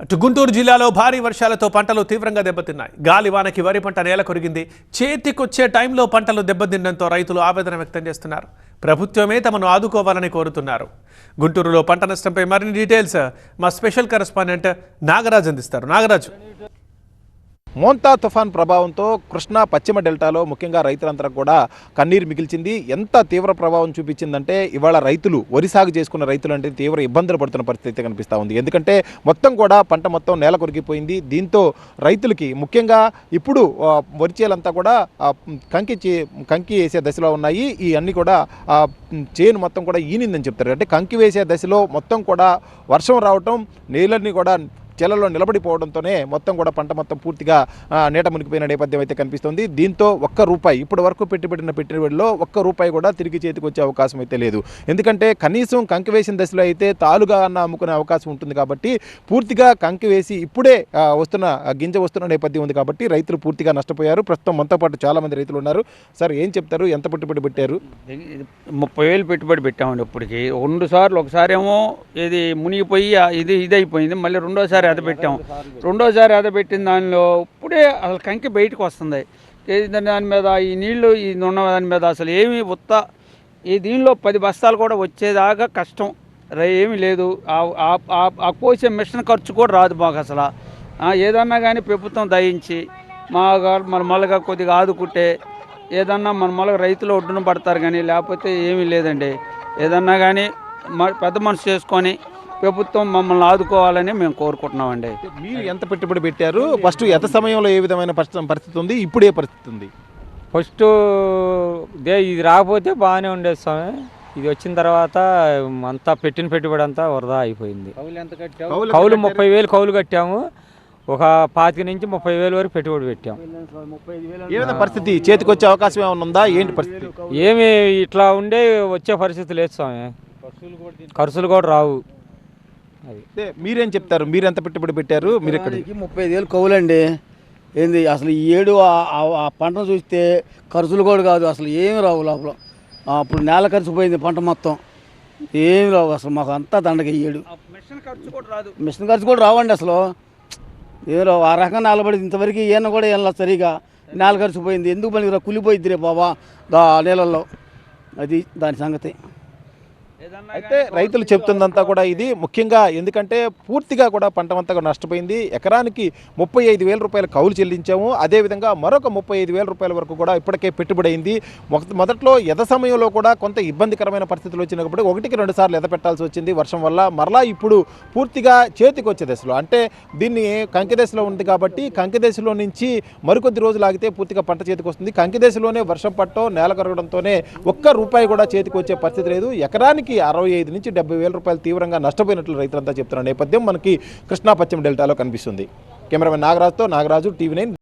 అటు గుంటూరు జిల్లాలో భారీ వర్షాలతో పంటలు తీవ్రంగా దెబ్బతిన్నాయి. గాలివానకి వరి పంట నేల కొరిగింది. చేతికొచ్చే టైంలో పంటలు దెబ్బతినడంతో రైతులు ఆవేదన వ్యక్తం చేస్తున్నారు. ప్రభుత్వమే తమను ఆదుకోవాలని కోరుతున్నారు. గుంటూరులో పంట నష్టంపై మరిన్ని డీటెయిల్స్ మా స్పెషల్ కరెస్పాండెంట్ నాగరాజ్ అందిస్తారు. నాగరాజు. మోంతా తుఫాన్ ప్రభావంతో కృష్ణా పశ్చిమ డెల్టాలో ముఖ్యంగా రైతులంతా కూడా కన్నీరు మిగిల్చింది. ఎంత తీవ్ర ప్రభావం చూపించిందంటే ఇవాళ రైతులు వరి సాగు చేసుకున్న రైతులు అంటే తీవ్ర ఇబ్బందులు పడుతున్న పరిస్థితి కనిపిస్తూ ఉంది. ఎందుకంటే మొత్తం కూడా పంట మొత్తం నేల కొరికిపోయింది. దీంతో రైతులకి ముఖ్యంగా ఇప్పుడు వరి చేలంతా కూడా కంకి చే- కంకి వేసే దశలో ఉన్నాయి. ఈ అన్నీ కూడా చేను మొత్తం కూడా ఈనిందని చెప్తారు. అంటే కంకి వేసే దశలో మొత్తం కూడా వర్షం రావటం నీళ్ళన్నీ కూడా చెలలో నిలబడిపోవడంతోనే మొత్తం కూడా పంట మొత్తం పూర్తిగా నీట మునిగిపోయిన నేపథ్యం అయితే కనిపిస్తుంది. దీంతో ఒక్క రూపాయి ఇప్పటి వరకు పెట్టుబడిన పెట్టుబడిలో ఒక్క రూపాయి కూడా తిరిగి చేతికి వచ్చే అవకాశం అయితే లేదు. ఎందుకంటే కనీసం కంకి వేసిన దశలో అయితే తాలుగా అన్న అమ్ముకునే అవకాశం ఉంటుంది కాబట్టి పూర్తిగా కంకి వేసి ఇప్పుడే వస్తున్న ఆ, గింజ వస్తున్న నేపథ్యం ఉంది కాబట్టి రైతులు పూర్తిగా నష్టపోయారు. ప్రస్తుతం మనతో పాటు చాలామంది రైతులు ఉన్నారు. సార్ ఏం చెప్తారు? ఎంత పెట్టుబడి పెట్టారు? ముప్పై వేలు పెట్టుబడి పెట్టామండి ఇప్పటికి. రెండు సార్లు ఒకసారేమో ఇది మునిగిపోయి ఇది ఇది అయిపోయింది మళ్ళీ రెండోసారి అద పెట్టాం రెండోసారి అద పెట్టిన దానిలో ఇప్పుడే అసలు కంకి బయటకు వస్తుంది. దాని మీద ఈ నీళ్ళు ఈ ఉన్న దాని మీద అసలు ఏమీ ఉత్త ఈ దీనిలో పది బస్తాలు కూడా వచ్చేదాకా కష్టం. ర- ఏమీ లేదు. ఆ- ఆ- కోసే మిషన్ ఖర్చు కూడా రాదు మాకు అసలు. ఏదన్నా కానీ ప్రభుత్వం దయించి మా మన మొలగా కొద్దిగా ఆదుకుంటే ఏదన్నా మన మొలగ రైతులు ఒడ్డున పడతారు కానీ లేకపోతే ఏమీ లేదండి. ఏదన్నా కానీ మ- పెద్ద మనసు చేసుకొని ప్రభుత్వం మమ్మల్ని ఆదుకోవాలని మేము కోరుకుంటున్నామండి. మీరు ఎంత పెట్టుబడి పెట్టారు? ఫస్ట్ ఎంత సమయంలో ఏ విధమైన పరిస్థితి పరిస్థితి ఉంది? ఇప్పుడు ఏ పరిస్థితి ఉంది. ఫస్ట్ దే ఇది రాకపోతే బాగానే ఉండేది స్వామి. ఇది వచ్చిన తర్వాత అంతా పెట్టిన పెట్టుబడి అంతా వరద అయిపోయింది. కౌలు కౌలు ముప్పై వేలు కౌలు కట్టాము. ఒక పాతిక నుంచి ముప్పై వేలు వరకు పెట్టుబడి పెట్టాం. ఏమైనా పరిస్థితి? చేతికి వచ్చే అవకాశం ఏమైనా ఉందా? ఏంటి పరిస్థితి? ఏమి ఇట్లా ఉండే వచ్చే పరిస్థితి లేదు స్వామి. ఖర్చులు కూడా రావు. అది. మీరేం చెప్తారు? మీరు ఎంత పెట్టుబడి పెట్టారు? మీరు ఇక్కడ ముప్పై ఐదు వేలు కౌలండి ఏంది? అసలు ఈ ఏడు ఆ- పంటను చూస్తే ఖర్చులు కూడా కాదు. అసలు ఏమి రావు లోపల. అప్పుడు నేల ఖర్చు పోయింది పంట మొత్తం. ఏమి రావు అసలు. మాకు అంతా దండగ ఏడు. మిషన్ ఖర్చు కూడా రాదు. మిషన్ ఖర్చు కూడా రావండి అసలు. ఏం రావు. ఆ రకంగా నిలబడింది ఇంతవరకు ఈయన కూడా ఏం సరిగా. నేల ఖర్చు పోయింది. ఎందుకు పనికి రా? కులిపోయిద్ది రే బాబా. దా నీళ్ళల్లో అది దాని సంగతి. అయితే రైతులు చెప్తుందంతా కూడా ఇది ముఖ్యంగా ఎందుకంటే పూర్తిగా కూడా పంట అంతా కూడా నష్టపోయింది. ఎకరానికి ముప్పై ఐదు వేల రూపాయల కౌలు చెల్లించాము. అదేవిధంగా మరొక ముప్పై ఐదు వేల రూపాయల వరకు కూడా ఇప్పటికే పెట్టుబడి అయింది. మొద- మొదట్లో ఎద సమయంలో కూడా కొంత ఇబ్బందికరమైన పరిస్థితులు వచ్చినప్పుడు ఒకటికి రెండు సార్లు ఎద పెట్టాల్సి వచ్చింది వర్షం వల్ల. మరలా ఇప్పుడు పూర్తిగా చేతికి వచ్చే దశలో అంటే దీన్ని కంకి దశలో ఉంది కాబట్టి కంకి దశలో నుంచి మరికొద్ది రోజులు ఆగితే పూర్తిగా పంట చేతికి వస్తుంది కంకి దశలోనే వర్షం పట్టో నేల కరగడంతోనే ఒక్క రూపాయి కూడా చేతికి వచ్చే పరిస్థితి లేదు. ఎకరానికి అరవై ఐదు నుంచి డెబ్బై వేల రూపాయలు తీవ్రంగా నష్టపోయినట్లు రైతులంతా చెప్తున్న నేపథ్యం మనకి కృష్ణా పశ్చిమ డెల్టాలో కనిపిస్తుంది. కెమెరామెన్ నాగరాజుతో నాగరాజు టీవీ నైన్